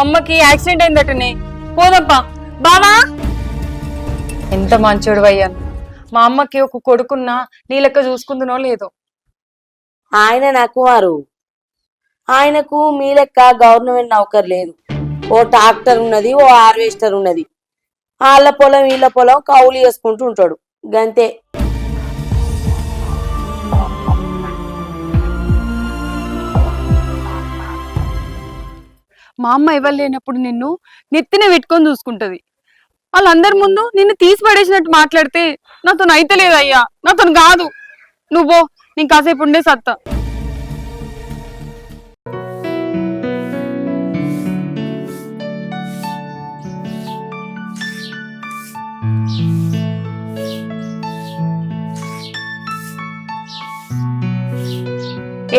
అమ్మకి యాక్సిడెంట్ అయిందటనే. పోదప్పా బావా? ఎంత మంచోడు అయ్యాను మా అమ్మకి ఒక కొడుకున్నా నీ లెక్క చూసుకుందునో లేదో. ఆయన నాకు వారు. ఆయనకు మీ లెక్క గవర్నమెంట్ నౌకర్ లేదు. ఓ ట్రాక్టర్ ఉన్నది ఓ హార్వెస్టర్ ఉన్నది. వాళ్ళ పొలం వీళ్ళ పొలం కౌలు చేసుకుంటూ ఉంటాడు. గంతే. మా అమ్మ ఎవరు లేనప్పుడు నిన్ను నెత్తిన పెట్టుకొని చూసుకుంటది. వాళ్ళందరి ముందు నిన్ను తీసి పడేసినట్టు మాట్లాడితే నాతో అయితలేదు అయ్యా నాతో కాదు. నువ్వు నీకు కాసేపు ఉండే సత్తా.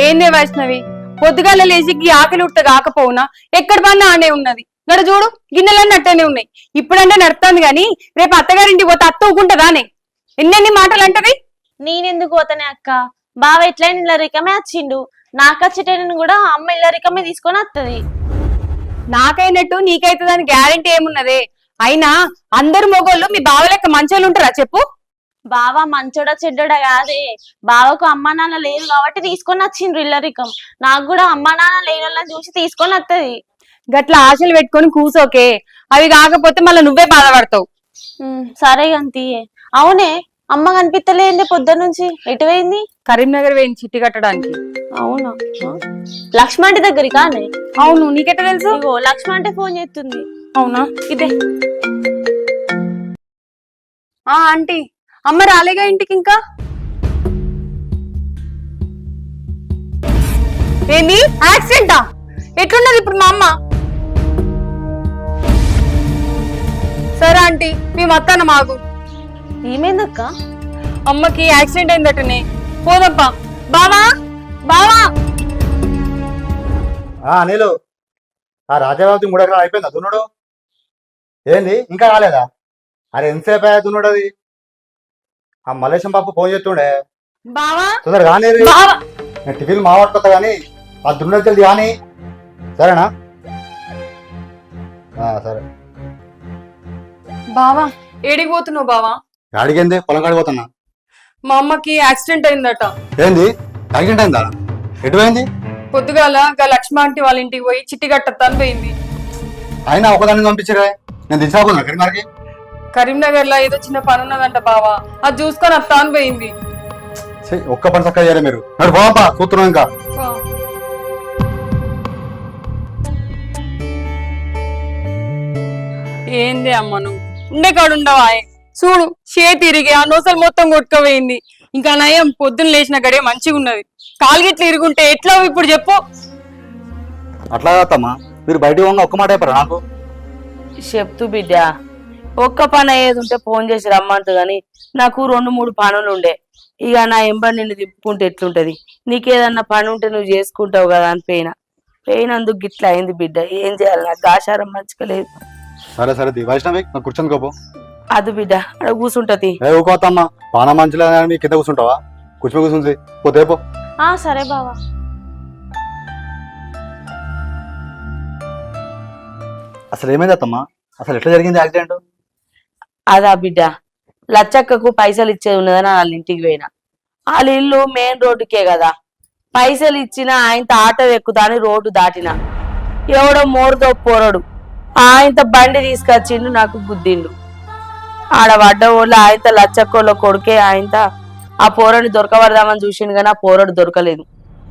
ఏందే వైష్ణవి? పొద్దుగాల లేచి గీ ఆకలి ఉట్ట కాకపోవునా? ఎక్కడ పన్నా ఆనే ఉన్నది. గడ చూడు గిన్నెలన్నీ అట్టనే ఉన్నాయి. ఇప్పుడంటే నడుస్తుంది గాని రేపు అత్తగారింటికి పోతే అత్త ఊకుంటదానే? ఎన్నెన్ని మాటలు అంటది నేనెందుకు పోతానే అక్క? బావ ఎట్లయినా ఇల్లరికమే వచ్చిండు నాకు వచ్చేటైన కూడా అమ్మ ఇల్లరికమే తీసుకొని వస్తుంది నాకైనట్టు నీకైతుందని గ్యారంటీ ఏమున్నదే? అయినా అందరు మొగోళ్ళు మీ బావ లెక్క మంచోళ్ళు ఉంటారా చెప్పు? బావ మంచోడా చెడ్డోడా కాదే. బావకు అమ్మా నాన్న లేదు కాబట్టి తీసుకొని వచ్చిండ్రు ఇల్లరికం. నాకు కూడా అమ్మా నాన్న లేని వాళ్ళని చూసి తీసుకొని వస్తుంది గట్ల ఆశలు పెట్టుకొని కూసోకే. అవి కాకపోతే మళ్ళీ నువ్వే బాధపడతావు. సరే గంతియే అవునే అమ్మ కనిపిస్తలేంది పొద్దున్న నుంచి ఎటు పోయింది కరీంనగర్ వేయించి చిట్టి కట్టడానికి. అవునా? లక్ష్మంటి దగ్గరికి కానే అవును నీకెట్ట తెలుసు? లక్ష్మ అంటే ఫోన్ చేస్తుంది. అవునా? ఇదే. ఆ ఆంటీ. అమ్మ రాలేగా ఇంటికి ఇంకా? ఏంది యాక్సిడెంటా? ఎట్లున్నది ఇప్పుడు మా అమ్మ? సరే ఆంటీ మేము వస్తాను మాకు ఏమైందక్క? అమ్మకి యాక్సిడెంట్ అయిందటనే. పోదప్పా. బావా? బావా? ఆ అనిలు ఆ రాజాబాబు మూడు ఎకరాలు అయిపోయిందా దున్నుడు? ఏంది? ఇంకా కాలేదా అరే ఎంతసేపు అయ్యా దున్నుడు అది ఆ మలేశం బాబు ఫోన్ చేస్తుండే. బావా? తొందరగా కానీ బావా? నేను టిఫిన్ మావాడుకోతా కానీ ఆ దున్నది తెలియదు కానీ సరేనా? ఆ, సరే. బావా ఏడికి పోతున్నావు బావా? అడిగింది పొలం కాడికి పోతున్నా. మా అమ్మకి యాక్సిడెంట్ అయిందట. ఏంది? యాక్సిడెంట్ అయిందా? ఎటు పోయింది పొద్దుగాల గా లక్ష్మ ఆంటీ వాళ్ళ ఇంటికి పోయి చిట్టి కట్టత్తాను పోయింది. అయినా ఒకదాన్ని పంపించరే నేను దించాకున్నా కరీంనగర్కి కరీంనగర్ లో ఏదో చిన్న పని ఉన్నదంట బావా. అది చూసుకొని అత్తాను పోయింది. ఛీ, ఒక్క పని చక్కగా చేయలే మీరు. నడు పోవప్పా కూతున్నాం ఇంకా. ఏంది అమ్మ నువ్వు? ఉండే కాడు ఉండవా? చూడు షే తిరిగి ఆ నోసలు మొత్తం కొట్టుకపోయింది. ఇంకా నయం పొద్దున్న లేచిన గడే మంచిగా ఉన్నది. కాలు గిట్ల ఇరుగుంటే ఎట్లా ఇప్పుడు చెప్పు. అట్లా కాదమ్మా మీరు బయట ఉన్న ఒక్క మాట చెప్పరా నాకు? చెప్తూ బిడ్డ. ఒక్క పని అయ్యేది ఉంటే ఫోన్ చేసి రమ్మంటు గాని నాకు రెండు మూడు పనులు ఉండే. ఇక నా ఎంబడి నిన్ను తిప్పుకుంటే ఎట్లుంటది? నీకేదన్నా పని ఉంటే నువ్వు చేసుకుంటావు కదా అని పోయినా. పోయినందుకు గిట్లా అయింది బిడ్డ. ఏం చేయాలి? నాకు ఆచారం మంచిగా లేదు. సరే సరే వైష్ణవి కూర్చొని కోపం అది బిడ్డ. అక్కడ కూర్చుంటది ఏ ఊకోతమ్మా పాన మంచిగా మీ కింద కూర్చుంటావా? కూర్చొని కూర్చుంది పోతే పో సరే బావా. అసలు ఏమైంది అత్తమ్మా? అసలు ఎట్లా జరిగింది యాక్సిడెంట్? అదా బిడ్డ లచ్చక్కకు పైసలు ఇచ్చేది ఉన్నదని వాళ్ళ ఇంటికి పోయినా. వాళ్ళ ఇల్లు మెయిన్ రోడ్డుకే కదా. పైసలు ఇచ్చిన ఆయనతో ఆటో ఎక్కుతాని రోడ్డు దాటిన. ఎవడో మోరుతో పోరడు. ఆయనతో బండి తీసుకొచ్చిండు నాకు గుద్దిండు. ఆడ పడ్డ వాళ్ళు ఆయనతో లచ్చక్కోళ్ళ కొడుకే ఆయనతో ఆ పోరని దొరకబడదామని చూసిండు కానీ ఆ పోరడు దొరకలేదు.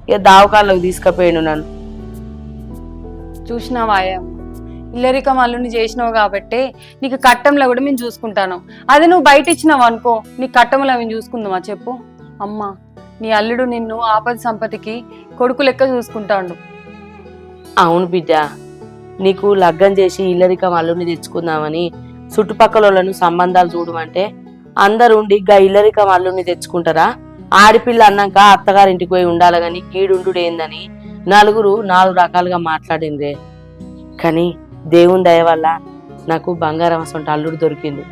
ఇక దావకాల్లోకి తీసుకుపోయిండు నన్ను. చూసినావాయమ్మ ఇల్లరికం అల్లుని చేసినావు కాబట్టి నీకు కట్టంలో కూడా మేము చూసుకుంటాను. అది నువ్వు బయట ఇచ్చినావు అనుకో నీ కట్టంలో మేము చూసుకుందామా చెప్పు. అమ్మా నీ అల్లుడు నిన్ను ఆపద సంపతికి కొడుకు లెక్క చూసుకుంటాడు. అవును బిడ్డ నీకు లగ్గం చేసి ఇల్లరికం అల్లుని తెచ్చుకుందామని చుట్టుపక్కల వాళ్ళను సంబంధాలు చూడమంటే అందరు ఉండి గా ఇల్లరికం అల్లుని తెచ్చుకుంటారా? ఆడిపిల్ల అన్నాక అత్తగారింటికి పోయి ఉండాలి కానీ గీడుండు ఏందని నలుగురు నాలుగు రకాలుగా మాట్లాడింది కానీ దేవుని దయ వల్ల నాకు బంగారం అసంటి అల్లుడు దొరికింది.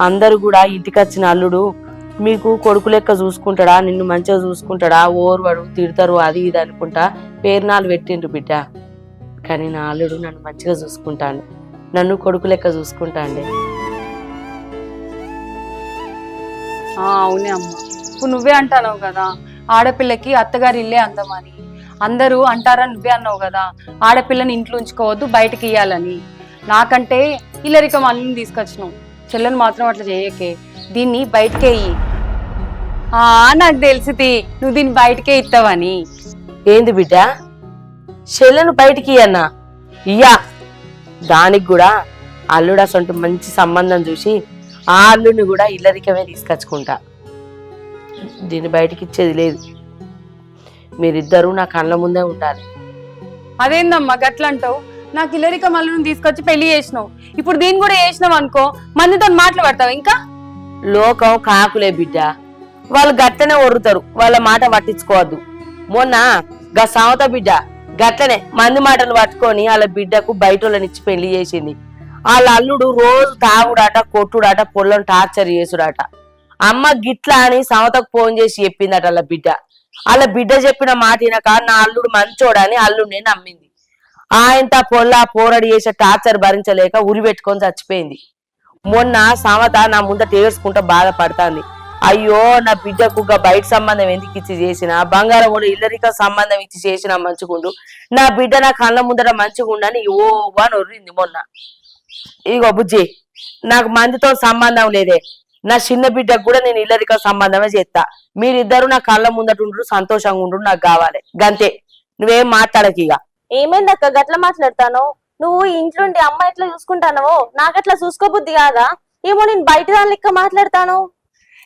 అందరూ కూడా ఇంటికి వచ్చిన అల్లుడు మీకు కొడుకు లెక్క చూసుకుంటాడా? నిన్ను మంచిగా చూసుకుంటాడా? ఓర్వడు తిడతారు అది ఇది అనుకుంటా పేరునాలు పెట్టిండ్రు బిడ్డ. కానీ నా అల్లుడు నన్ను మంచిగా చూసుకుంటాడు. నన్ను కొడుకు లెక్క చూసుకుంటాండి. అవునే అమ్మ. ఇప్పుడు నువ్వే అంటావు కదా ఆడపిల్లకి అత్తగారి ఇల్లే అందమని అందరూ అంటారా నువ్వే అన్నావు కదా ఆడపిల్లని ఇంట్లో ఉంచుకోవద్దు బయటకి ఇయ్యాలని. నాకంటే ఇల్లరికం మళ్ళీ తీసుకొచ్చినావు. చెల్లెని మాత్రం అట్లా చేయకే. దీన్ని బయటకే ఇయ్యి. ఆ నాకు తెలిసింది నువ్వు దీన్ని బయటకే ఇస్తావని ఏంది బిడ్డ? చెల్లెను బయటికి అన్నా ఇయ్యా. దానికి కూడా అల్లుడు సొంట మంచి సంబంధం చూసి ఆ అల్లుడిని కూడా ఇల్లరికమే తీసుకొచ్చుకుంటా. దీన్ని బయటికి ఇచ్చేది లేదు. మీరిద్దరూ నా కళ్ళ ముందే ఉండాలి. అదేందమ్మా గట్లంటావు? నాకు ఇల్లరికం అల్లుని తీసుకొచ్చి పెళ్ళి చేసినావు. ఇప్పుడు దీన్ని కూడా చేసినావు అనుకో మందితో మాట్లాడతావు ఇంకా? లోకం కాకులే బిడ్డ. వాళ్ళు గట్లనే ఒర్రుతారు వాళ్ళ మాట పట్టించుకోవద్దు. మొన్న గా సావత బిడ్డ గట్లనే మంది మాటలు పట్టుకొని వాళ్ళ బిడ్డకు బయట ఇచ్చి పెళ్ళి చేసింది. వాళ్ళ అల్లుడు రోజు తాగుడాట కొట్టుడాట పొల్లం టార్చర్ చేసుడాట. అమ్మ గిట్లా అని సమతకు ఫోన్ చేసి చెప్పిందట వాళ్ళ బిడ్డ. వాళ్ళ బిడ్డ చెప్పిన మాట వినక నా అల్లుడు మంచోడని అల్లుడిని నమ్మింది. ఆయన పొల్లా పోరడి చేసే టార్చర్ భరించలేక ఉరి పెట్టుకొని చచ్చిపోయింది. మొన్న సమత నా ముందట ఏడ్చుకుంటా బాధపడుతుంది. అయ్యో నా బిడ్డకు బయట సంబంధం ఎందుకు ఇచ్చి చేసిన? బంగారం కూడా ఇల్లరిక సంబంధం ఇచ్చి చేసిన మంచిగుండు. నా బిడ్డ నా కళ్ళ ముందర మంచిగుండని ఓ అని ఒర్రింది మొన్న. ఇగో బుజ్జి నాకు మందితో సంబంధం లేదే. నా చిన్న బిడ్డకు కూడా నేను ఇల్లరిక సంబంధమే చేస్తా. మీరిద్దరు నా కళ్ళ ముందట ఉండు సంతోషంగా ఉండు నాకు కావాలి. గంతే. నువ్వేం మాట్లాడకి ఇక. ఏమైంది అక్క? గట్ల మాట్లాడతాను? నువ్వు ఇంట్లోండి అమ్మ ఎట్లా చూసుకుంటానో నాకట్లా చూసుకోబుద్ధి కాదా? ఏమో నేను బయట దాని లెక్క మాట్లాడతాను.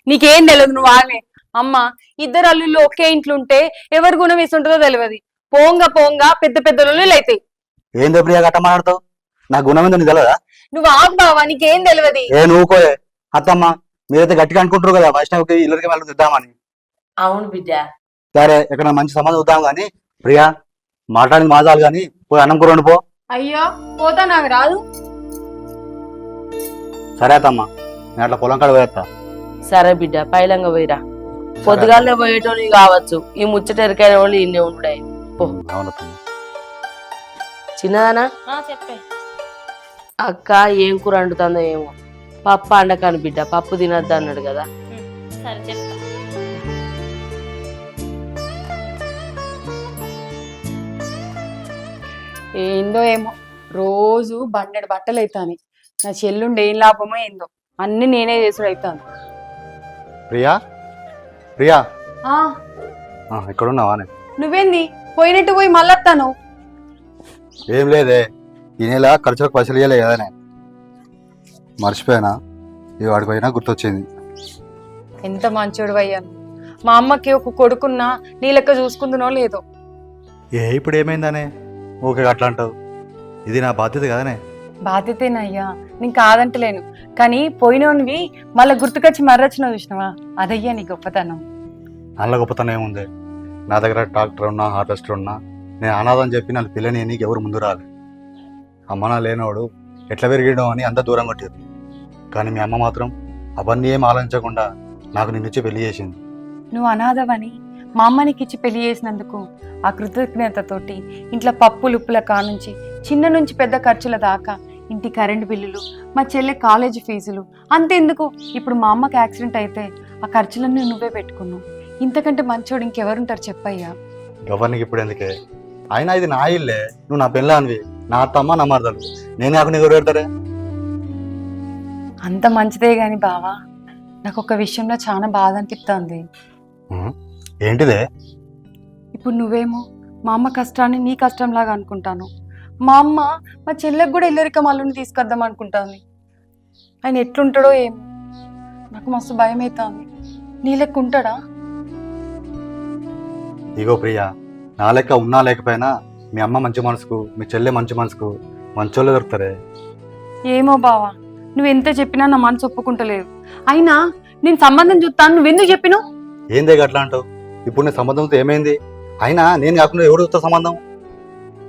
నీకేం తెలియదు నువ్వు ఆమె అమ్మ ఇద్దరు అల్లుళ్ళు ఒకే ఇంట్లో ఉంటే ఎవరి గుణం వేస్తుంటుందో తెలియదు పోంగా పోంగా పెద్ద పెద్ద అల్లుళ్ళు అవుతాయి ఏందో ప్రియ గట్ట మాట్లాడతావు? నా గుణం ఏందో నీకు తెలియదా నువ్వు ఆగు బావా నీకేం తెలియదు ఏ అత్తమ్మ మీరైతే గట్టిగా అనుకుంటారు కదా వైష్ణవ్కి ఇల్లరికి వెళ్ళి ఇద్దామని అవును బిడ్డ. సరే ఇక్కడ మంచి సంబంధం చూద్దాం కానీ ప్రియా మాట్లాడింది మాదాలు కానీ పోయి అన్నం కూర పో అయ్యో పోతా నాకు రాదు. సరే అత్తమ్మ నేను అట్లా పొలం కాడ పోయేస్తా సరే బిడ్డ పైలంగా పోయిరా. పొద్దుగాలే పోయేటోళ్ళు కావచ్చు. ఈ ముచ్చట ఎరికైన వాళ్ళు ఇన్నే ఉండే అత్తమ్మ. చిన్నదానా? చెప్పే. అక్క ఏం కూర వండుతుందో ఏమో. పప్పు అండకాని బిడ్డ పప్పు తినద్దు అన్నాడు కదా. సరే చెప్తా. ఏందో ఏమో రోజు బండెడు బట్టలు అవుతాను నా చెల్లుండి ఏం లాభమో ఏందో అన్ని నేనే చేసుడు అవుతాను ప్రియా? ప్రియా? ఆ. ఆ, ఇక్కడ ఉన్నావా నే? నువ్వేంది? పోయినట్టు పోయి మళ్ళొస్తాను ఏం లేదే ఈ నెల ఖర్చులకు పైసలు ఇవ్వలే కదనే మర్చిపోయానా? ఈ వాడికి పోయినా గుర్తొచ్చింది. ఎంత మంచోడు అయ్యాను మా అమ్మకి ఒక కొడుకున్నా నీ లెక్క చూసుకుందునో లేదో. ఏ ఇప్పుడు ఏమైందనే? ఓకే అట్లా అంటావు. ఇది నా బాధ్యత కదనే? బాధ్యతేనయ్యా. నేను కాదంటలేను. కానీ పోయినోనివి మళ్ళీ గుర్తుకొచ్చి మర్రచ్చిన చూసినావా? అదయ్యా నీ గొప్పతనం. అందులో గొప్పతనం ఏముంది? నా దగ్గర డాక్టర్ ఉన్నా హార్వెస్టర్ ఉన్నా నేను అనాథని చెప్పి నన్ను పిల్లని నీకు ఎవరు ముందు రాలి. అమ్మ నా లేనోడు ఎట్లా పెరిగిండో అని అంత దూరం కొట్టారు కానీ మీ అమ్మ మాత్రం అవన్నీ ఏం ఆలోచించకుండా నాకు నిన్నుచ్చి పెళ్ళి చేసింది. నువ్వు అనాథవని మా అమ్మ నీకు ఇచ్చి పెళ్ళి చేసినందుకు ఆ కృతజ్ఞతతోటి ఇంట్లో పప్పులు ఉప్పుల కానుంచి చిన్న నుంచి పెద్ద ఖర్చుల దాకా ఇంటి కరెంటు బిల్లులు మా చెల్లె కాలేజీ ఫీజులు అంతెందుకు ఇప్పుడు మా అమ్మకి యాక్సిడెంట్ అయితే ఆ ఖర్చులన్నీ నువ్వే పెట్టుకున్నావు. ఇంతకంటే మంచోడు ఇంకెవరుంటారు చెప్పయ్యా? ఎవరికి ఇప్పుడు ఎందుకే? అయినా ఇది నా ఇల్లే. నువ్వు నా పిల్లానివి నా అత్తమ్మ నా మరదలు. నేను కాకుండా ఎవరు పెడతారే అంత మంచిదే గాని బావా. నాకు ఒక విషయంలో చాలా బాధ అనిపిస్తుంది? ఏంటిదే? ఇప్పుడు నువ్వేమో మా అమ్మ కష్టాన్ని నీ కష్టంలాగా అనుకుంటాను. మా అమ్మ మా చెల్లెకి కూడా ఇల్లరిక మల్లుని తీసుకొద్దాం అనుకుంటాను ఆయన ఎట్లుంటాడో ఏమో. నాకు మస్తు భయం అవుతుంది నీ లెక్క ఉంటాడా? ఇగో ప్రియా నా లెక్క ఉన్నా లేకపోయినా మీ అమ్మ మంచి మనసుకు మీ చెల్లె మంచి మనసుకు మంచోళ్ళే దొరుకుతారే. ఏమో బావా. నువ్వు ఎంత చెప్పినా నా మనసు ఒప్పుకుంటలేదు. అయినా నేను సంబంధం చూస్తాను నువ్వెందుకు చెప్పినావు ఏందే అట్లా అంటావు? ఇప్పుడు నీ సంబంధంతో ఏమైంది? అయినా నేను కాకుండా ఎవరు చూస్తా సంబంధం?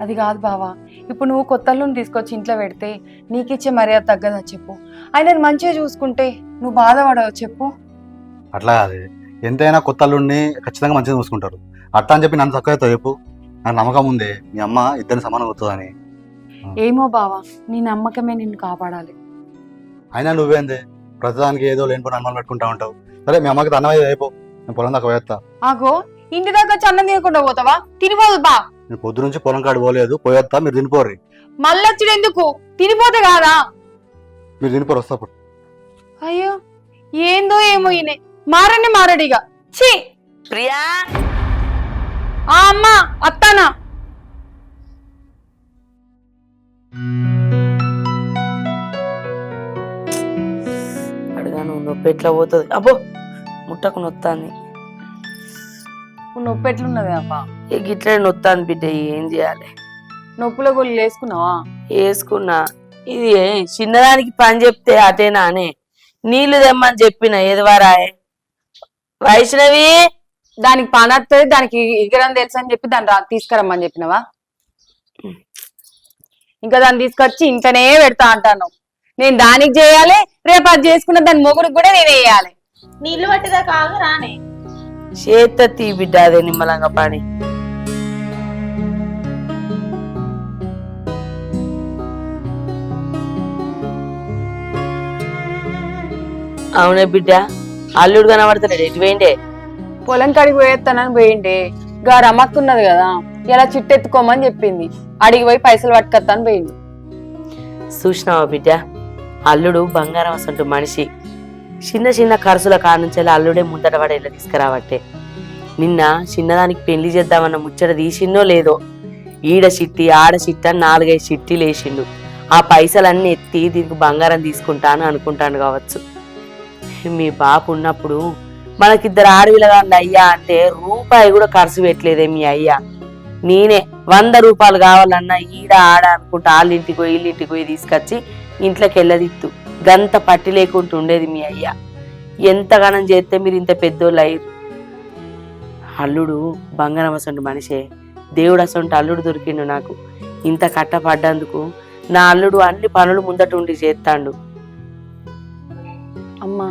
అది కాదు బావా. ఇప్పుడు నువ్వు కొత్తల్లోని తీసుకొచ్చి ఇంట్లో పెడితే నీకిచ్చే మర్యాద తగ్గదా చెప్పు? ఆయన మంచిగా చూసుకుంటే నువ్వు బాధపడవు చెప్పు? అట్లా కాదు. ఎంతైనా కొత్త అల్లుడిని ఖచ్చితంగా మంచిగా చూసుకుంటారు. అట్లా అని చెప్పి నన్ను తక్కువ చెప్పు. నాకు నమ్మకం ఉంది. మీ అమ్మ ఇద్దరిని సమానం అవుతుందని. ఏమో బావా నీ నమ్మకమే నిన్ను కాపాడాలి. అయినా నువ్వేంది ప్రతిదానికి ఏదో లేని పని అనుమానం పెట్టుకుంటా ఉంటావు. సరే మీ అమ్మకి అన్నం అయితే అయిపో. నేను పొలం దాకా పోయేస్తా ఆగో ఇంటి దాకా వచ్చి అన్నం తినకుండా పోతావా? తినిపోదు బా. నేను పొద్దు నుంచి పొలం కాడి పోలేదు. పోయేస్తా మీరు తినిపోర్రి. మళ్ళొచ్చుడు ఎందుకు? తినిపోతే కాదా? మీరు తినిపోరు వస్తా అప్పుడు. అయ్యో ఏందో ఏమో ఈయన. మారని మారడిగా. ఛీ! ప్రియా! ఆ అమ్మ అత్తానా? అడగాను నొప్పి ఎట్లా పోతుంది? అబ్బో ముట్టకు నొత్తాంది. నొప్పి ఎట్లున్నది అబ్బా? ఏ గిట్లే నొత్తాను బిడ్డ ఏం చేయాలి? నొప్పుల గొల్లు వేసుకున్నావా? వేసుకున్నా. ఇది చిన్నదానికి పని చెప్తే అటేనా అనే? నీళ్ళు తెమ్మని చెప్పిన ఎదువారాయే వైష్ణవి! దానికి పని వస్తుంది దానికి ఎగరం తెలుసు అని చెప్పి దాన్ని రా తీసుకురమ్మని చెప్పినవా? ఇంకా దాన్ని తీసుకొచ్చి ఇంట్లోనే పెడతా అంటాను. నేను దానికి చేయాలి రేపు అది చేసుకున్న దాని మొగుడికి కూడా నేను వేయాలి నీళ్ళు పట్టేదా కాదు రానే. చేత తీ బిడ్డ అదే నిమ్మలంగా పని అవునే బిడ్డ అల్లుడు కనబడతాడు ఎటు పోయిండే? పొలం కాడికి పోయేస్తానని పోయిండే. గా రమ్మక్కున్నది కదా ఇలా చిట్టెత్తుకోమని చెప్పింది. అడిగి పోయి పైసలు పట్టుకొస్తాను పోయింది చూసినావా బిడ్డ? అల్లుడు బంగారం అసంటు మనిషి. చిన్న చిన్న ఖర్చుల కానుంచి అల్లుడే ముందట పడేలా తీసుకురావట్టే. నిన్న చిన్నదానికి పెళ్ళి చేద్దామన్న ముచ్చట తీసిందో లేదో. ఈడ చిట్టి ఆడ చిట్ట నాలుగైదు చిట్టీలు వేసిండు. ఆ పైసలన్నీ ఎత్తి దీనికి బంగారం తీసుకుంటాను అనుకుంటాను కావచ్చు. మీ బాపు ఉన్నప్పుడు మనకిద్దరు ఆడవిలగాండి అయ్యా అంటే రూపాయి కూడా ఖర్చు పెట్టలేదే మీ అయ్యా. నేనే వంద రూపాయలు కావాలన్నా ఈడ ఆడ అనుకుంటా వాళ్ళ ఇంటికి పోయి వీళ్ళ ఇంటికి పోయి తీసుకొచ్చి ఇంట్లోకి వెళ్ళదిత్తు గంత పట్టి లేకుండా ఉండేది మీ అయ్యా. ఎంతగానం చేస్తే మీరు ఇంత పెద్దోళ్ళు అయ్యారు అల్లుడు బంగారం అసంటు మనిషే. దేవుడు అసంటు అల్లుడు దొరికిండు నాకు. ఇంత కట్టపడ్డందుకు నా అల్లుడు అన్ని పనులు ముందట ఉండి చేస్తాడు అమ్మా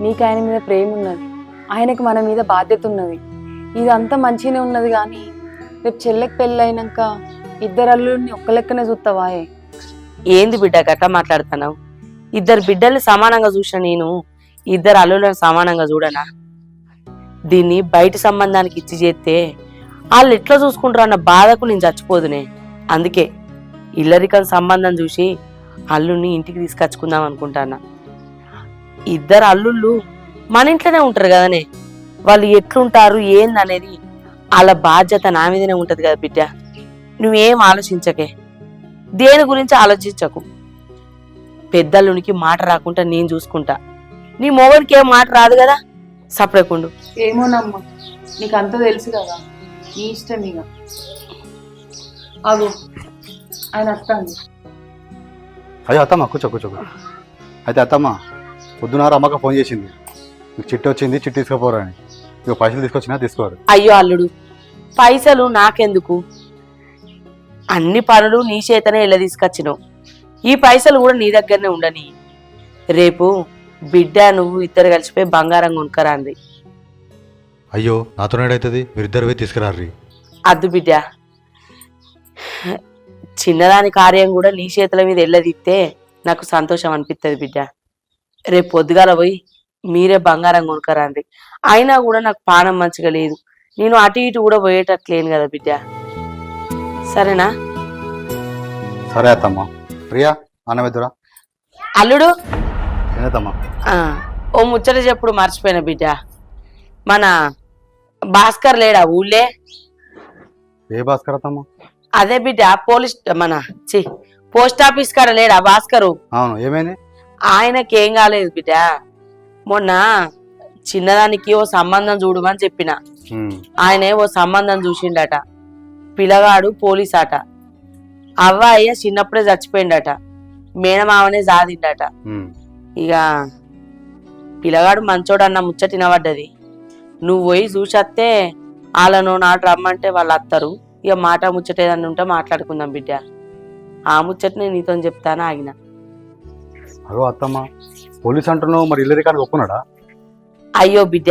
నీకు ఆయన మీద ప్రేమ ఉన్నది. ఆయనకు మన మీద బాధ్యత ఉన్నది. ఇదంతా మంచిగానే ఉన్నది కానీ రేపు చెల్లెకి పెళ్ళి అయినాక ఇద్దరు అల్లుడిని ఒక్క లెక్కనే చూస్తావాయే ఏంది బిడ్డ గట్ట మాట్లాడుతున్నావు? ఇద్దరు బిడ్డల్ని సమానంగా చూసిన నేను ఇద్దరు అల్లులను సమానంగా చూడనా? దీన్ని బయట సంబంధానికి ఇచ్చి చేస్తే వాళ్ళు ఎట్లా చూసుకుంటారు అన్న బాధకు నేను చచ్చిపోదునే. అందుకే ఇల్లరికం సంబంధం చూసి అల్లుని ఇంటికి తీసుకొచ్చుకుందాం అనుకుంటానా. ఇద్దరు అల్లుళ్ళు మన ఇంట్లోనే ఉంటారు కదనే. వాళ్ళు ఎట్లుంటారు ఏంది అనేది వాళ్ళ బాధ్యత నా మీదనే ఉంటుంది కదా బిడ్డ. నువ్వేం ఆలోచించకే? దేని గురించి ఆలోచించకు? పెద్దల్లునికి మాట రాకుండా నేను చూసుకుంటా. నీ మొగడికి ఏం మాట రాదు కదా? సపరేకుండు. ఏమోనమ్మా నీకు అంత తెలుసు కదా నీ ఇష్టం ఇక. అగు ఆయన వస్తాను అయ్యో అత్తమ్మ కూర్చో కూర్చో. అయితే అత్తమ్మ పొద్దునారు అమ్మక ఫోన్ చేసింది. మీకు చిట్టి వచ్చింది చిట్టి తీసుకుపోరా ఇక పైసలు తీసుకొచ్చినా తీసుకోరు. అయ్యో అల్లుడు పైసలు నాకెందుకు? అన్ని పనులు నీ చేతనే ఇలా తీసుకొచ్చినావు ఈ పైసలు కూడా నీ దగ్గరనే ఉండని. రేపు బిడ్డ నువ్వు ఇద్దరు కలిసిపోయి బంగారం కొనుక్కరాంది. అయ్యో నాతో అవుతుంది మీరిద్దరు పోయి తీసుకురారు అద్దు బిడ్డ. చిన్నదాని కార్యం కూడా నీ చేతుల మీద ఎల్లదిస్తే నాకు సంతోషం అనిపిస్తుంది బిడ్డ. రేపు పొద్దుగాల పోయి మీరే బంగారం కొనుక్కరండి అయినా కూడా నాకు పానం మంచిగా లేదు. నేను అటు ఇటు కూడా పోయేటట్లేను కదా బిడ్డ. సరేనా? సరే అత్తమ్మ. ప్రియా అన్నమిద్దురా అల్లుడు? ఏదమ్మా ఆ, ఓ ముచ్చట చెప్పుడు మర్చిపోయిన బిడ్డ. మన భాస్కర్ లేడా ఊళ్ళే? ఏ భాస్కర్ అత్తమ్మ? అదే బిడ్డ పోలీస్ మన చి పోస్ట్ ఆఫీస్ కాడ లేడా భాస్కరు? అవును ఏమైంది? ఆయనకి ఏం కాలేదు బిడ్డ. మొన్న చిన్నదానికి ఓ సంబంధం చూడమని చెప్పిన. ఉమ్, ఆయనే ఓ సంబంధం చూసిండట. పిల్లగాడు పోలీస్ అట అవ్వాయ్య చిన్నప్పుడే చచ్చిపోయిండట. మేనమావనే జాదిండట. ఉమ్. ఇక పిల్లగాడు మంచోడు అన్న ముచ్చట వినబడ్డది. నువ్వు పోయి చూసత్తే వాళ్ళను నాటు రమ్మంటే వాళ్ళు వస్తారు ఇక మాట ముచ్చట ఏదన్నా ఉంటే మాట్లాడుకుందాం బిడ్డ. ఆ ముచ్చటనే నీతో చెప్తాను ఆగిన. అగో అత్తమ్మ పోలీస్ అంటున్నావు మరి అయ్యో బిడ్డ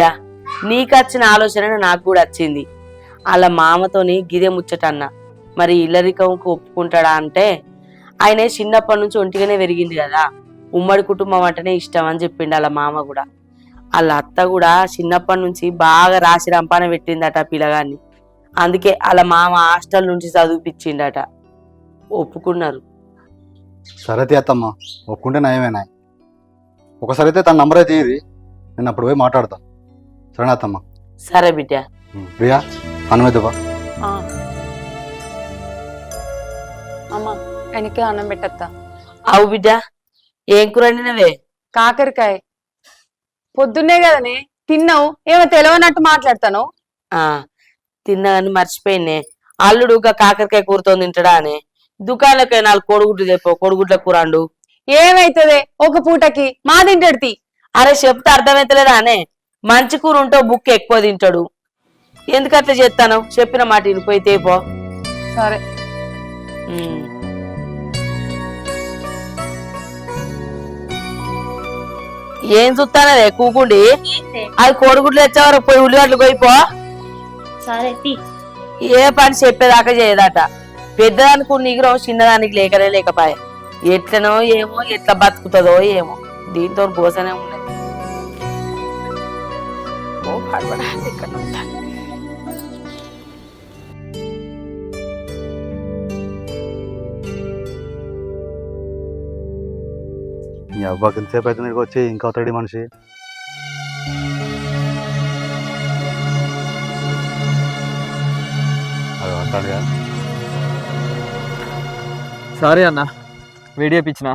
నీకొచ్చిన ఆలోచన నాకు కూడా వచ్చింది. వాళ్ళ మామతోని గిదే ముచ్చట అన్న. మరి ఇల్లరికంకు ఒప్పుకుంటాడా అంటే ఆయన చిన్నప్పటి నుంచి ఒంటిగానే పెరిగింది కదా. ఉమ్మడి కుటుంబం అంటేనే ఇష్టం అని చెప్పిండు వాళ్ళ మామ కూడా. వాళ్ళ అత్త కూడా చిన్నప్పటి నుంచి బాగా రాసి రంపాన పెట్టిందట పిల్లగాన్ని. అందుకే వాళ్ళ మామ హాస్టల్ నుంచి చదివిపించిండట ఒప్పుకున్నారు. సరే తీ అత్తమ్మ ఒప్పుకుంటే నయమేనా ఒకసారి అయితే తన నంబర్ అయితే. నేను అప్పుడు పోయి మాట్లాడతా. సరేనా అత్తమ్మ? సరే బిడ్డ. ప్రియా? అనుమతివా ఆ. అమ్మా ఆయనకి అన్నం పెట్టత్తా. అవు బిడ్డ ఏం కూర వండినవే? కాకరకాయ. పొద్దున్నే కదనే తిన్నావు ఏమో తెలియనట్టు మాట్లాడతాను? ఆ తిన్నా కానీ మర్చిపోయినే. అల్లుడు ఇంకా కాకరకాయ కూరతో తింటాడా అని. దుకాణాలకి నాలుగు కోడిగుడ్లు తెప్పో కోడిగుడ్ల కూర అండు. ఏమైతుంది ఒక పూటకి? మా తింటాడు తీ. అరే చెప్తే అర్థమైతలేదా అనే? మంచి కూర ఉంటే బుక్ ఎక్కువ తింటాడు. ఎందుకు అట్లా చేస్తాను? చెప్పిన మాట వినిపోయి తేపో సరే. ఏం చూస్తానదే కూకుండి. అది కోడిగుడ్లు తెచ్చేవారు పోయి ఉల్లిగడ్డలు పోయిపో ఏ పని చెప్పేదాకా చేయదట. పెద్దదానికి నిగ్రహం చిన్నదానికి లేకనే లేకపాయ. ఎట్లనో ఏమో ఎట్లా బతుకుతుందో ఏమో. దీంతో పోసనే ఉన్నది. ఓ పడబడాలి ఇక్కడ ఉంటా. మీ అబ్బాకి ఎంతసేపు అయితే నీకు వచ్చి ఇంకా అవుతాడు మనిషి. అది వస్తాడుగా సారీ అన్న వీడియో ఇప్పించిన.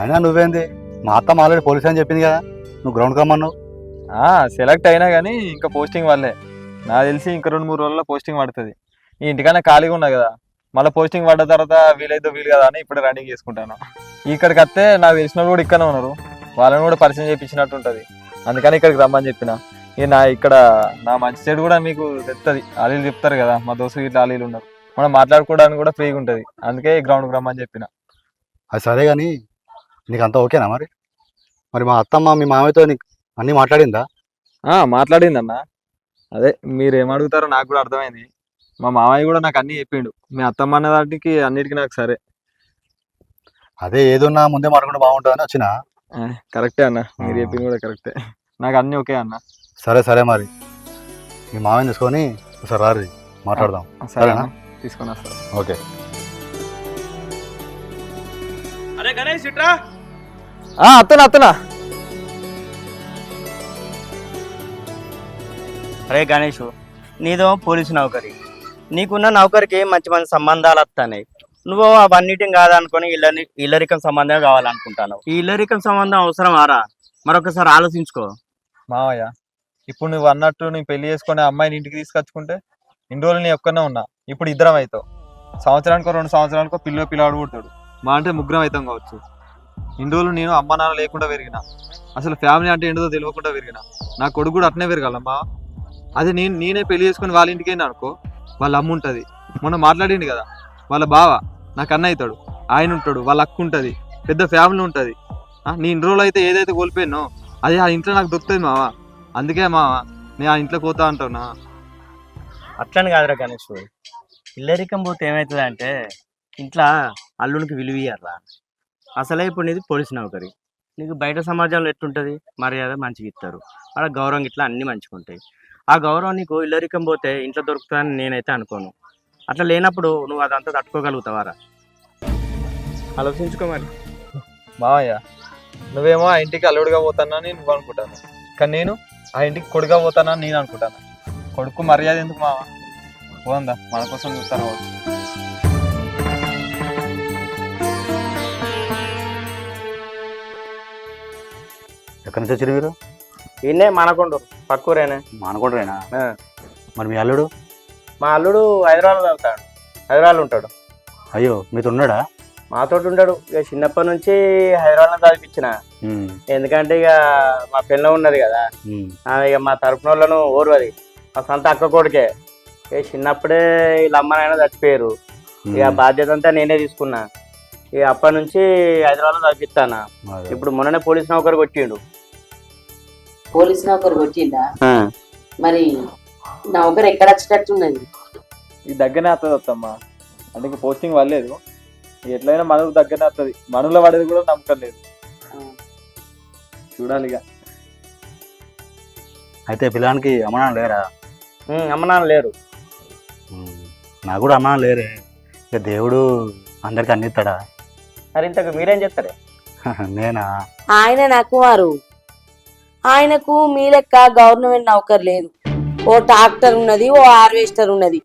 అయినా నువ్వేంది? మా అత్తమ్మ ఆల్రెడీ పోలీస్ అని చెప్పింది కదా నువ్వు గ్రౌండ్ కమ్మన్నావు సెలెక్ట్ అయినా కానీ ఇంకా పోస్టింగ్ వల్లే నాకు తెలిసి ఇంకా రెండు మూడు రోజుల్లో పోస్టింగ్ పడుతుంది. ఈ ఇంటికన్నా ఖాళీగా ఉన్నా కదా మళ్ళీ పోస్టింగ్ పడ్డ తర్వాత వీలైతే వీలు కదా అని ఇప్పుడే రన్నింగ్ చేసుకుంటాను. ఇక్కడికి వస్తే నాకు తెలిసిన వాళ్ళు కూడా ఇక్కడనే ఉన్నారు. వాళ్ళని కూడా పరిచయం చేయించినట్టు ఉంటుంది. అందుకని ఇక్కడికి రమ్మని చెప్పిన. ఇక నా ఇక్కడ నా మంచి చెడు కూడా మీకు తెస్తుంది ఆలీలు చెప్తారు కదా మా దోస్తు ఇట్లా ఆలీలు ఉన్నారు. మనం మాట్లాడుకోవడానికి కూడా ఫ్రీగా ఉంటుంది. అందుకే గ్రౌండ్కి రమ్మని చెప్పిన. అది సరే కానీ నీకు అంతా ఓకేనా మరి? మరి మా అత్తమ్మ మీ మామయ్యతో నీకు అన్నీ మాట్లాడిందా? ఆ మాట్లాడింది అన్న అదే మీరు ఏం అడుగుతారో నాకు కూడా అర్థమైంది. మా మామయ్య కూడా నాకు అన్ని చెప్పిండు. మీ అత్తమ్మ అన్న దానికి అన్నిటికీ నాకు సరే. అదే ఏదున్నా ముందే మాట్లాడుకుంటే బాగుంటుందని వచ్చిన. ఆ, కరెక్టే అన్న. మీరు చెప్పింది కూడా కరెక్టే. నాకు అన్ని ఓకే అన్న. సరే సరే మరి. మీ మామయ్యని తీసుకొని ఒకసారి రారి. మాట్లాడదాం. సరే సరేనా? అన్న. తీసుకొని వస్తాను ఓకే. అరే గణేష్ ఇట్రా. అత్తనా అత్తనా. అరే గణేష్ నీదో పోలీసు నౌకరి. నీకున్న నౌకరికి మంచి మంచి సంబంధాలు వస్తాయి నువ్వు అవన్నిటిని కాదనుకొని ఇల్లరి ఇల్లరికం సంబంధం కావాలనుకుంటాను ఈ ఇల్లరికం సంబంధం అవసరం ఆరా? మరొకసారి ఆలోచించుకో. మావయ్య ఇప్పుడు నువ్వు అన్నట్టు నీ పెళ్ళి చేసుకునే అమ్మాయిని ఇంటికి తీసుకొచ్చుకుంటే ఇన్ని రోజులు నీ ఒక్కనే ఉన్నా. ఇప్పుడు ఇద్దరం అవుతావు సంవత్సరానికో రెండు సంవత్సరానికో పిల్ల పిల్లాడు పుడతాడు. మా అంటే ముగ్గురం అవుతాం కావచ్చు. ఇన్ని రోజులు నేను అమ్మ నాన్న లేకుండా పెరిగిన. అసలు ఫ్యామిలీ అంటే ఏంటో తెలియకుండా పెరిగిన. నా కొడుకు కూడా అట్నే పెరగాలమ్మా. అది నేను నేనే పెళ్ళి చేసుకుని వాళ్ళ ఇంటికి అనుకో వాళ్ళ అమ్మ ఉంటుంది. మొన్న మాట్లాడిండు కదా వాళ్ళ బావ నాకు అన్న అవుతాడు. ఆయన ఉంటాడు వాళ్ళ అక్క ఉంటుంది. పెద్ద ఫ్యామిలీ ఉంటుంది. నీ ఇన్ని రోజులు అయితే ఏదైతే కోల్పోయినో అది ఆ ఇంట్లో నాకు దొరుకుతుంది మావా. అందుకే మావా నేను ఆ ఇంట్లో పోతా అంటావునా? అట్లని కాదురా గణేష్ ఇల్లరికం పోతే ఏమవుతుంది అంటే ఇంట్లో అల్లునికి విలువయ్యారా అసలే ఇప్పుడు నీది పోలీసు నౌకరి. నీకు బయట సమాజంలో ఎట్లుంటుంది? మర్యాద మంచిగా ఇస్తారు. వాళ్ళ గౌరవం ఇట్లా అన్ని మంచిగా ఉంటాయి ఆ గౌరవం నీకు ఇల్లరికం పోతే ఇంట్లో దొరుకుతుందని నేనైతే అనుకోను. అట్లా లేనప్పుడు నువ్వు అదంతా తట్టుకోగలుగుతావారా ఆలోచించుకో మరి. మావయ్య నువ్వేమో ఆ ఇంటికి అల్లుడుగా పోతానని నువ్వు అనుకుంటాను. కానీ నేను ఆ ఇంటికి కొడుగా పోతానని నేను అనుకుంటాను. కొడుకు మర్యాద ఎందుకు మావా? పోందా మన కోసం చూస్తారు వాళ్ళు. ఎక్కడి నుంచి వచ్చారు మీరు? ఈయనే మనకొండు పక్కూరేనే. మానకొండరేనా. మరి మీ అల్లుడు? మా అల్లుడు హైదరాబాద్ వెళ్తాడు హైదరాబాద్ ఉంటాడు. అయ్యో మీతో ఉన్నాడా మాతోటి ఉంటాడు ఇక చిన్నప్పటి నుంచి హైదరాబాద్ చదివించిన. ఎందుకంటే ఇక మా పిల్ల ఉన్నది కదా. ఆమె ఇక మా తరపున వాళ్ళను ఓర్వది మా సొంత అక్క కొడుకే. ఇక చిన్నప్పుడే వీళ్ళ అమ్మ నాయన చచ్చిపోయారు. ఇక బాధ్యత అంతా నేనే తీసుకున్నా. ఇక అప్పటి నుంచి హైదరాబాద్ చదివిస్తాను. అదే. ఇప్పుడు మొన్ననే పోలీస్ నౌకరు కొట్టిండు. పోలీస్ నౌకరు కొట్టిందా మరి నౌకరు ఎక్కడ వచ్చేటట్టున్నది ఈ దగ్గరనే వస్తుంది వస్తమ్మా అంటే ఇంక పోస్టింగ్ వాళ్ళలేదు ఎట్లయినా మనకు దగ్గరనే వస్తుంది మనలో పడేది కూడా నమ్మకం లేదు. చూడాలి ఇక. అయితే పిల్లానికి అమ్మ నాన్న లేరా? ఉమ్, అమ్మ నాన్న లేరు నాకు కూడా అమ్మ నాన్న లేరే. ఇక దేవుడు అందరికి అందిస్తాడా మరి ఇంతకు మీరేం చెప్తారే నేనా? ఆయన నా కుమారు ఆయనకు మీ లెక్క గవర్నమెంట్ నౌకర్ లేదు. ఓ ట్రాక్టర్ ఉన్నది ఓ హార్వెస్టర్ ఉన్నది.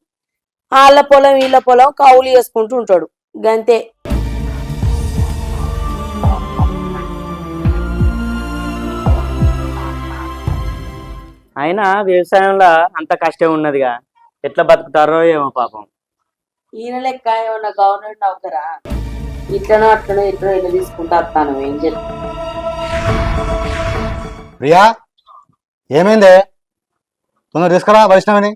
వాళ్ళ పొలం వీళ్ళ పొలం కౌలు చేసుకుంటూ ఉంటాడు. గంతే. అయినా వ్యవసాయంలో అంత కష్టం ఉన్నదిగా. ఎట్లా బతుకుతారో ఏమో పాపం. ఈయన లెక్క ఏమన్నా గవర్నమెంట్ నౌకరా? ఇట్లనో అట్లనో ఇట్లనో ఇట్లా తీసుకుంటా వస్తాను. ఏం చెప్తా ప్రియా ఏమైందే? తొందర తీసుకురా వైష్ణవిని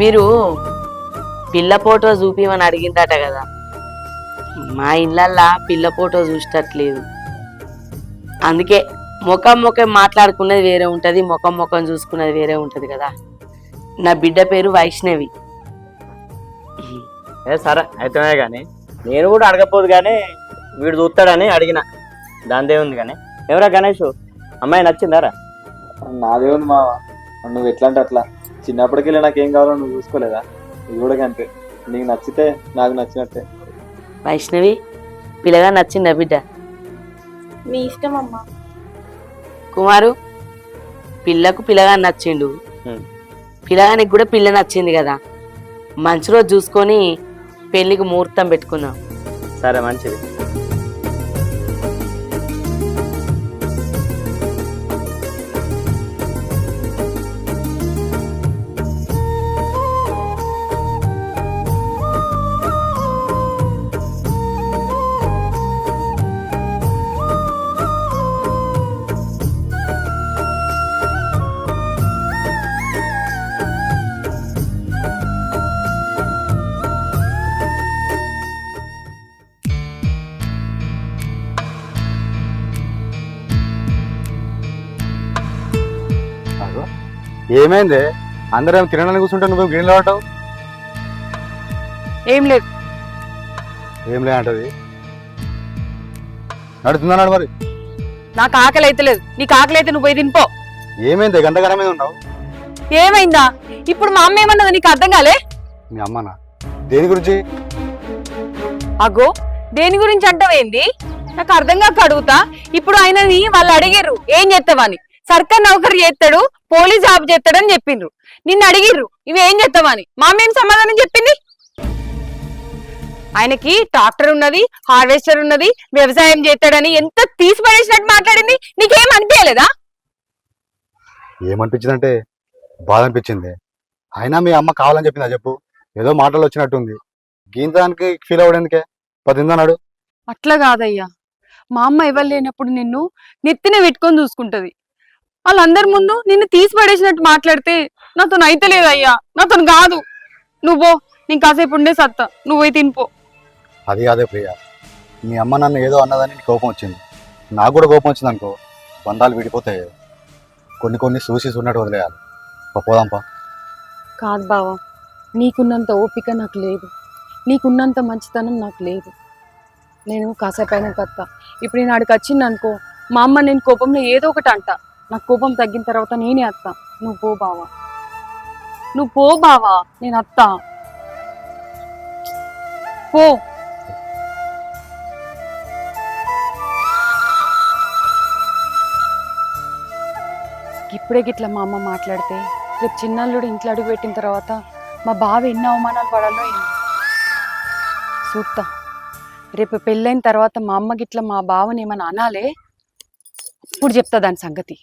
మీరు పిల్ల ఫోటో చూపిమని అడిగిందట కదా. మా ఇళ్ళల్లా పిల్ల ఫోటో చూసేటట్లేదు. అందుకే ముఖం ముఖం మాట్లాడుకున్నది వేరే ఉంటది ముఖం ముఖం చూసుకున్నది వేరే ఉంటది కదా. నా బిడ్డ పేరు వైష్ణవి. ఏ సరే అయితేనే కానీ నేను కూడా అడగపోదు కానీ వీడు చూస్తాడని అడిగిన. దాందే ఉంది కానీ ఎవరా గణేష్? అమ్మాయి నచ్చిందారా? నాదే ఉంది మావ. నువ్వు ఎట్లా అంటే అట్లా? చిన్నప్పటికెళ్ళి నాకు ఏం కావాలో నువ్వు చూసుకోలేదా? కూడా అంతే నీకు నచ్చితే నాకు నచ్చినట్టే. వైష్ణవి పిల్లగా నచ్చిందా బిడ్డ? మీ ఇష్టం అమ్మా. కుమారు పిల్లకు పిల్లగా నచ్చిండు. పిల్లగానికి కూడా పిల్ల నచ్చింది కదా. మంచి రోజు చూసుకొని పెళ్ళికి ముహూర్తం పెట్టుకుందాం. సరే మంచిది. ఏమైంది? అందరం తినడానికి కూర్చుంటే నువ్వు గిన్నెలు పట్టావు ఏం లేదు. ఏం లేదంటది నడుతుందన్నాడు మరి. నాకు ఆకలి అయితే లేదు. నీకు ఆకలి అయితే నువ్వు పోయి తినిపో. ఏమైంది? గంటగరం మీద ఉన్నావు? ఏమైందా? ఇప్పుడు మా అమ్మ ఏమన్నది నీకు అర్థం కాలే? మీ అమ్మనా? దేని గురించి? అగో దేని గురించి అంటావేంది? నాకు అర్థం కాక అడుగుతా. ఇప్పుడు ఆయనని వాళ్ళు అడిగిర్రు. ఏం చేస్తావని సర్కార్ నౌకరు చేస్తాడు పోలీస్ జాబ్ చేస్తాడని చెప్పిండ్రు. నిన్ను అడిగిర్రు ఇవి ఏం చేస్తావని. మా అమ్మ ఏం సమాధానం చెప్పింది? ఆయనకి ట్రాక్టర్ ఉన్నది హార్వెస్టర్ ఉన్నది వ్యవసాయం చేస్తాడని ఎంత తీసి పడేసినట్టు మాట్లాడింది? నీకేం అనిపించలేదా? ఏమనిపించిందంటే బాధ అనిపించింది. అయినా మీ అమ్మ కావాలని చెప్పిందా చెప్పు? ఏదో మాటలు వచ్చినట్టుంది. గీంతానికి ఫీల్ అవ్వడేందుకే పదిందన్నాడు అట్లా కాదయ్యా. మా అమ్మ ఎవరు లేనప్పుడు నిన్ను నెత్తిన పెట్టుకొని చూసుకుంటది. వాళ్ళందరి ముందు నిన్ను తీసి పడేసినట్టు మాట్లాడితే నాతో అయితలేదయ్యా నాతో కాదు. నువ్వు నేను కాసేపు ఉండే సత్తా. నువ్వు పోయి తినిపో. అది కాదే ప్రియ. మీ అమ్మ నన్ను ఏదో అన్నదని నీకు కోపం వచ్చింది. నాకు కూడా కోపం వచ్చింది అనుకో. బంధాలు విడిపోతే కొన్ని కొన్ని చూసి ఉన్నట్టు వదిలేయాలి. పోదాంపా కాదు బావా. నీకున్నంత ఓపిక నాకు లేదు. నీకున్నంత మంచితనం నాకు లేదు. నేను కాసేపు అయినా కత్తా ఇప్పుడు నేను ఆడికి వచ్చింది అనుకో మా అమ్మ నేను కోపంలో ఏదో ఒకటి అంట. నాకు కోపం తగ్గిన తర్వాత నేనే అత్తా. నువ్వు పో బావా. నువ్వు పో బావా నేను అత్తా. పో. ఇప్పుడే గిట్లా మా అమ్మ మాట్లాడితే రేపు చిన్నల్లుడు ఇంట్లో అడుగు పెట్టిన తర్వాత మా బావ ఎన్ని అవమానాలు పడాలో చూస్తా రేపు పెళ్ళైన తర్వాత మా అమ్మ గిట్ల మా బావని ఏమైనా అనాలే? ఇప్పుడు చెప్తా దాని సంగతి